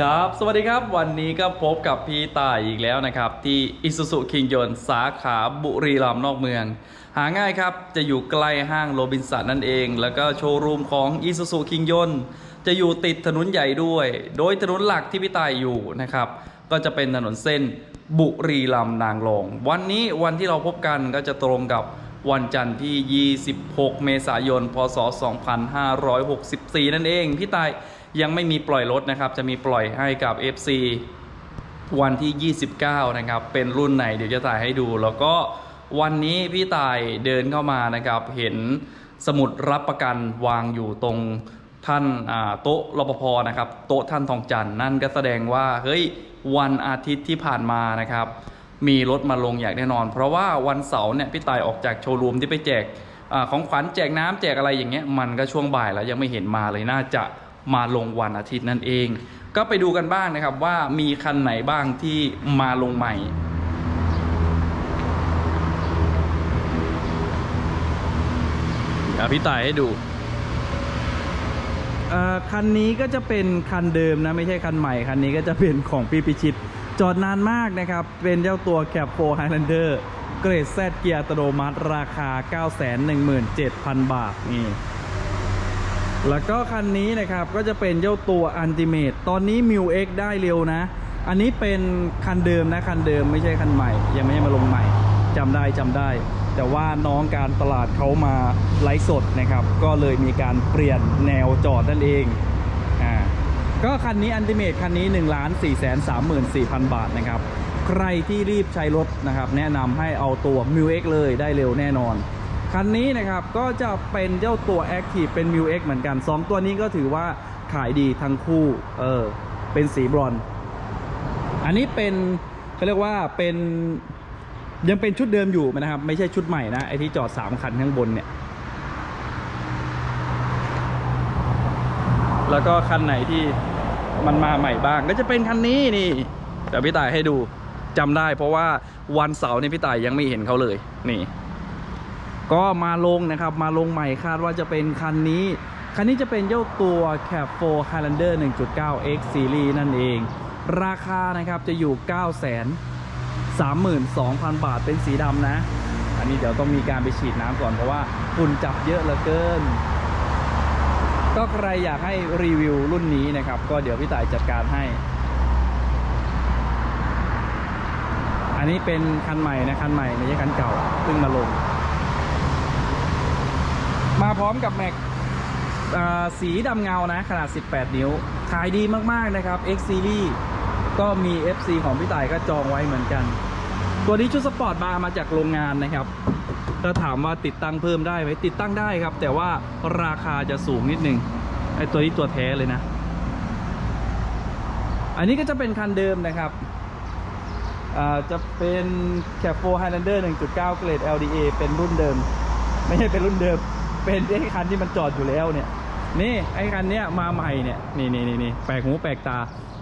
ครับ สวัสดีครับ วันนี้ก็พบกับพี่ต่ายอีกแล้วนะครับ ที่อิสุสุคิงยนสาขาบุรีรัมย์นอกเมือง หาง่ายครับ จะอยู่ใกล้ห้างโรบินสันนั่นเอง แล้วก็โชว์รูมของอิสุสุคิงยนจะอยู่ติดถนนใหญ่ด้วย โดยถนนหลักที่พี่ต่ายอยู่นะครับ ก็จะเป็นถนนเส้นบุรีรัมย์นางรอง วันนี้วันที่เราพบกันก็จะตรงกับวันจันทร์ที่ 26 เมษายน พศ 2564 นั่นเอง พี่ตาย ยังไม่มีปล่อยรถนะครับ จะมีปล่อยให้กับ FC วันที่ 29 นะครับ เป็นรุ่นไหนเดี๋ยวจะถ่ายให้ดู แล้วก็วันนี้พี่ตายเดินเข้ามานะครับ เห็นสมุดรับประกันวางอยู่ตรงท่านโต๊ะรปภนะครับ โต๊ะท่านทองจันทร์นั่นก็แสดงว่าเฮ้ยวันอาทิตย์ที่ผ่านมานะครับ มีรถมาลงอย่างแน่นอน เพราะว่าวันเสาร์เนี่ยพี่ตายออกจากโชว์รูมที่ไปแจกอของขวัญแจกน้ำแจกอะไรอย่างเงี้ยมันก็ช่วงบ่ายแล้วยังไม่เห็นมาเลยน่าจะ มาลงวันอาทิตย์นั่นเอง ก็ไปดูกันบ้างนะครับว่ามีคันไหนบ้างที่มาลงใหม่เดี๋ยวพี่ตายให้ดูคันนี้ก็จะเป็นคันเดิมนะไม่ใช่คันใหม่ คันนี้ก็จะเป็นของพี่พิชิต จอดนานมากนะครับ เป็นเจ้าตัวแคปโฟไฮแลนเดอร์เกรดแซดเกียร์อัตโนมัติราคา 917,000 บาทนี่ แล้วก็คันนี้นะครับก็จะเป็นเจ้าตัว u l t i m a t e ตอนนี้ m ิ X ได้เร็วนะ อันนี้เป็นคันเดิมนะ คันเดิมไม่ใช่คันใหม่ ยังไม่ได้มาลงใหม่จำได้จำได้ แต่ว่าน้องการตลาดเขามาไลฟ์สดนะครับ ก็เลยมีการเปลี่ยนแนวจอดนั่นเองอ่าก็คันนี้อันติเม e คันนี้1 4 3 4 0 0 0บาทนะครับ ใครที่รีบใช้รถนะครับ แนะนำให้เอาตัว m ิ X เลยได้เร็วแน่นอน คันนี้นะครับก็จะเป็นเจ้าตัว Active เป็น m ิ X เหมือนกัน 2 ตัวนี้ก็ถือว่าขายดีทั้งคู่เออเป็นสีบรอน อันนี้เป็นเขาเรียกว่าเป็นยังเป็นชุดเดิมอยู่นะครับ ไม่ใช่ชุดใหม่นะไอที่จอด 3 คันข้างบนเนี่ย แล้วก็คันไหนที่มันมาใหม่บ้าง ก็จะเป็นคันนี้นี่เดี๋ยวพี่ต่ายให้ดูจำได้ เพราะว่าวันเสาร์นี่พี่ต่ายยังไม่เห็นเขาเลยนี่ ก็มาลงนะครับมาลงใหม่คาดว่าจะเป็นคันนี้ คันนี้จะเป็นเจ้าตัว Cap 4 Highlander 1.9 X Series นั่นเอง ราคานะครับจะอยู่ 9 3 2 0 0 0 บาทเป็นสีดำนะ อันนี้เดี๋ยวต้องมีการไปฉีดน้ำก่อนเพราะว่าฝุ่นจับเยอะเหลือเกิน ก็ใครอยากให้รีวิวรุ่นนี้นะครับ ก็เดี๋ยวพี่ต่ายจัดการให้ อันนี้เป็นคันใหม่นะคันใหม่ไม่ใช่คันเก่าเพิ่งมาลง มาพร้อมกับแม็กสีดำเงานะ ขนาด 18 นิ้ว ขายดีมากๆนะครับ X Series ก็มี FC ของพี่ต่ายก็จองไว้เหมือนกัน ตัวนี้ชุดสปอร์ตบาร์มาจากโรงงานนะครับถ้าถามว่าติดตั้งเพิ่มได้ไหมติดตั้งได้ครับ แต่ว่าราคาจะสูงนิดนึงไอตัวนี้ตัวแท้เลยนะ อันนี้ก็จะเป็นคันเดิมนะครับจะเป็น Cap 4 Highlander 1.9 เกรด LDA เป็นรุ่นเดิม ไม่ใช่เป็นรุ่นเดิม เป็นไอ้คันที่มันจอดอยู่แล้วเนี่ย นี่ไอ้คันเนี้ยมาใหม่เนี่ยนี่นี่นี่นี่แปลกหูแปลกตา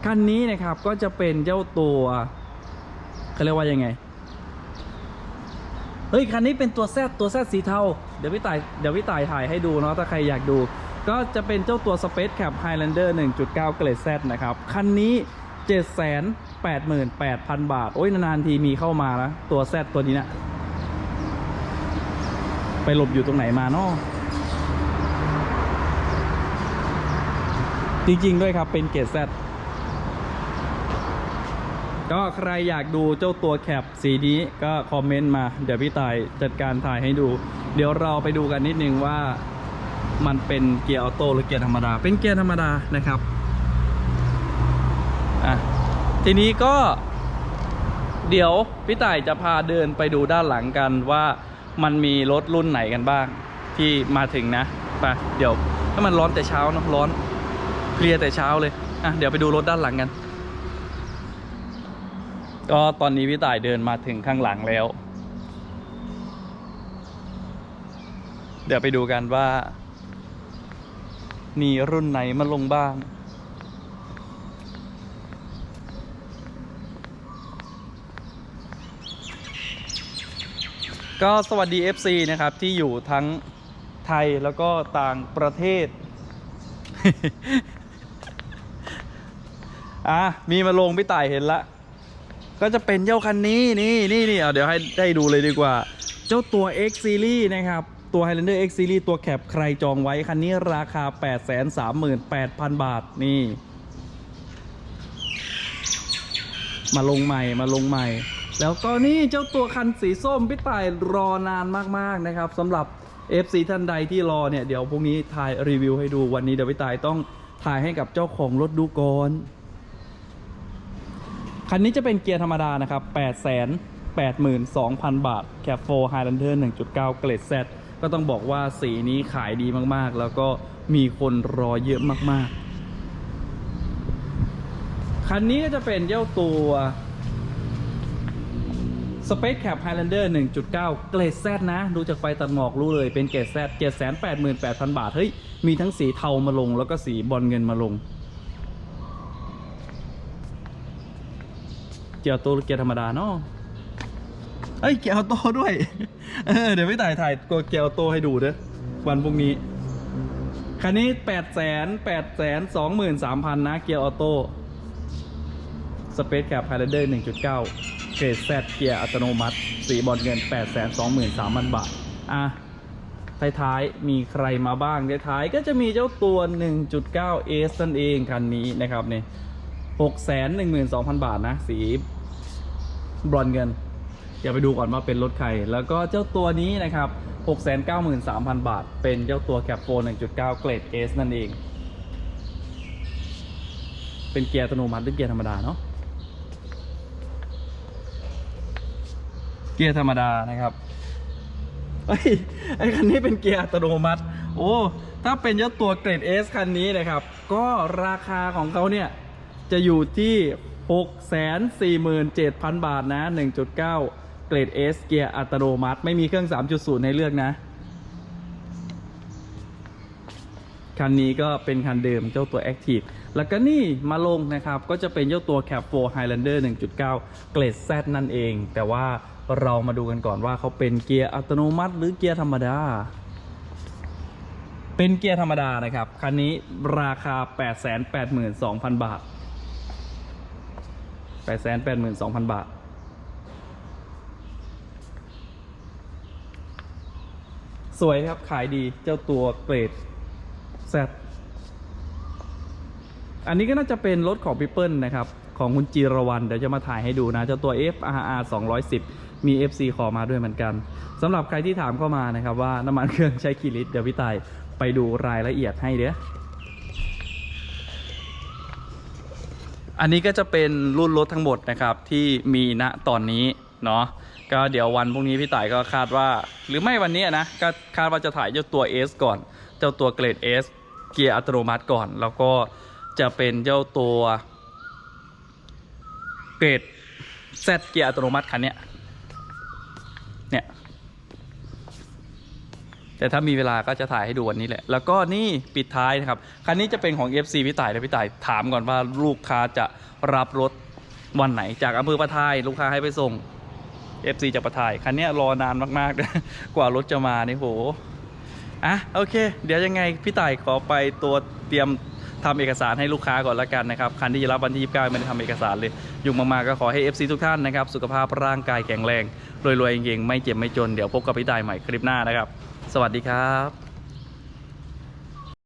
คันนี้นะครับก็จะเป็นเจ้าตัวเขาเรียกว่ายังไงเฮ้ยคันนี้เป็นตัวแซดตัวแซดสีเทาเดี๋ยวพี่ต่ายเดี๋ยวพี่ต่ายถ่ายให้ดูเนาะถ้าใครอยากดู ก็จะเป็นเจ้าตัว Space Cap Highlander 1.9 เกรด Z นะครับคันนี้788,000 บาท โอ้ยนานๆทีมีเข้ามานะตัว Z ตัวนี้นะ ไปหลบอยู่ตรงไหนมาเนาะจริง ๆ ด้วยครับเป็นเกรด Z ก็ใครอยากดูเจ้าตัวแคปสีนี้ก็คอมเมนต์มา เดี๋ยวพี่ตายจัดการถ่ายให้ดู เดี๋ยวเราไปดูกันนิดนึงว่ามันเป็นเกียร์ออโต้หรือเกียร์ธรรมดา เป็นเกียร์ธรรมดานะครับอะทีนี้ก็เดี๋ยวพี่ต่ายจะพาเดินไปดูด้านหลังกันว่า มันมีรถรุ่นไหนกันบ้าง ที่มาถึงนะไปเดี๋ยวถ้ามันร้อนแต่เช้าเนอะร้อนเพลียแต่เช้าเลยอะเดี๋ยวไปดูรถด้านหลังกัน ก็ตอนนี้พี่ต่ายเดินมาถึงข้างหลังแล้ว เดี๋ยวไปดูกันว่า มีรุ่นไหนมาลงบ้าง ก็สวัสดี FC นะครับ ที่อยู่ทั้งไทยแล้วก็ต่างประเทศ อะ มีมาลงพี่ต่ายเห็นละ ก็จะเป็นเจ้าคันนี้นี่นี่นี่เอาเดี๋ยวให้ได้ดูเลยดีกว่า เจ้าตัว X Series นะครับตัว Highlander X Series ตัวแคปใครจองไว้ คันนี้ราคา 838,000 บาท นี่ มาลงใหม่มาลงใหม่ แล้วก็นี่เจ้าตัวคันสีส้มพี่ต่ายรอนานมากๆนะครับสำหรับ FC ท่านใดที่รอเนี่ยเดี๋ยวพรุ่งนี้ถ่ายรีวิวให้ดูวันนี้เดี๋ยวพี่ต่ายต้องถ่ายให้กับเจ้าของรถดูก่อนคันนี้จะเป็นเกียร์ธรรมดานะครับ8 8 2 0 0 0 บาทแคปโฟ Highlander 1.9 เกรด Z ก็ต้องบอกว่าสีนี้ขายดีมากๆ แล้วก็มีคนรอเยอะมากๆ คันนี้ก็จะเป็นเจ้าตัว Space Cap Highlander 1.9 เกรด Z นะ ดูจากไฟตัดหมอกรู้เลยเป็นเกรด Z 788,000 บาท เฮ้ย มีทั้งสีเทามาลง แล้วก็สีบอลเงินมาลง เกียร์โตหรือเกียร์ธรรมดาเนาะเอ้ย เกียร์ออโต้ด้วย เออ เดี๋ยวพี่ถ่ายถ่ายตัวเกียร์ออโต้ให้ดูเด้อวันพรุ่งนี้ คันนี้แปดแสนแปดแสนสองหมื่นสามพันนะ เกียร์ออโต้ สเปซแคปไฮเดอร์หนึ่งจุดเกรดแซดเกียร์อัตโนมัติ สีบอลเงินแปดแสนสองหมื่นสามพันบาท อะท้ายๆมีใครมาบ้างท้ายๆก็จะมีเจ้าตัว 1.9 S นั่นเองคันนี้นะครับเนี่ยหกแสนหนึ่งหมื่นสองพันบาทนะ สีบรอนเงิน เดี๋ยวไปดูก่อนว่าเป็นรถใคร แล้วก็เจ้าตัวนี้นะครับหกแสนเก้าหมื่นสามพันบาท เป็นเจ้าตัวแคปโฟหนึ่งจุดเก้าเกรด S นั่นเอง เป็นเกียร์อัตโนมัติหรือเกียร์ธรรมดาเนาะ เกียร์ธรรมดานะครับเฮ้ยไอคันนี้เป็นเกียร์อัตโนมัติ โอ้ ถ้าเป็นเจ้าตัวเกรด S คันนี้นะครับ ก็ราคาของเขาเนี่ย จะอยู่ที่ 647,000 บาทนะ 1.9 เกรด S เกียร์อัตโนมัติ ไม่มีเครื่อง 3.0 ให้เลือกนะ คันนี้ก็เป็นคันเดิมเจ้าตัว Active แล้วก็นี่มาลงนะครับ ก็จะเป็นเจ้าตัว Cap 4 Highlander 1.9 เกรด Z นั่นเอง แต่ว่า เรามาดูกันก่อนว่าเขาเป็นเกียร์อัตโนมัติ หรือเกียร์ธรรมดา เป็นเกียร์ธรรมดานะครับ คันนี้ราคา 882,000 บาท 882,000 บาทสวยครับ ขายดีเจ้าตัวเกรด Z อันนี้ก็น่าจะเป็นรถของพิเปิลนะครับ ของคุณจีรวันเดี๋ยวจะมาถ่ายให้ดูนะ เจ้าตัว FRR 210 มี FC ขอมาด้วยเหมือนกันสำหรับใครที่ถามเข้ามานะครับว่าน้ำมันเครื่องใช้กี่ลิตรเดี๋ยวพี่ตายไปดูรายละเอียดให้เด้ออันนี้ก็จะเป็นรุ่นรถทั้งหมดนะครับที่มีณตอนนี้เนาะก็เดี๋ยววันพรุ่งนี้พี่ต่ายก็คาดว่า หรือไม่วันนี้นะก็คาดว่าจะถ่ายเจ้าตัว S ก่อน เจ้าตัวเกรด S เกียร์อัตโนมัติก่อน แล้วก็จะเป็นเจ้าตัวเกรด Z เกียร์อัตโนมัติคันเนี้ย เนี่ย แต่ถ้ามีเวลาก็จะถ่ายให้ดูวันนี้แหละ แล้วก็นี่ปิดท้ายนะครับ คันนี้จะเป็นของ FC พี่ต่ายนะพี่ต่ายถามก่อนว่าลูกค้าจะรับรถวันไหน จากอำเภอประทายลูกค้าให้ไปส่ง FC จากประทายคันนี้รอนานมากๆ กว่ารถจะมานี่โหอะโอเค เดี๋ยวยังไงพี่ต่ายขอไปตัวเตรียมทำเอกสารให้ลูกค้าก่อนละกันนะครับ คันที่จะรับวันที่ 29 ไม่ได้ทำเอกสารเลย ยุ่งมากๆก็ขอให้ FC ทุกท่านนะครับ สุขภาพร่างกายแข็งแรง รวยๆเก่งๆไม่เจ็บไม่จน เดี๋ยวพบกับพี่ตายใหม่คลิปหน้านะครับ สวัสดีครับ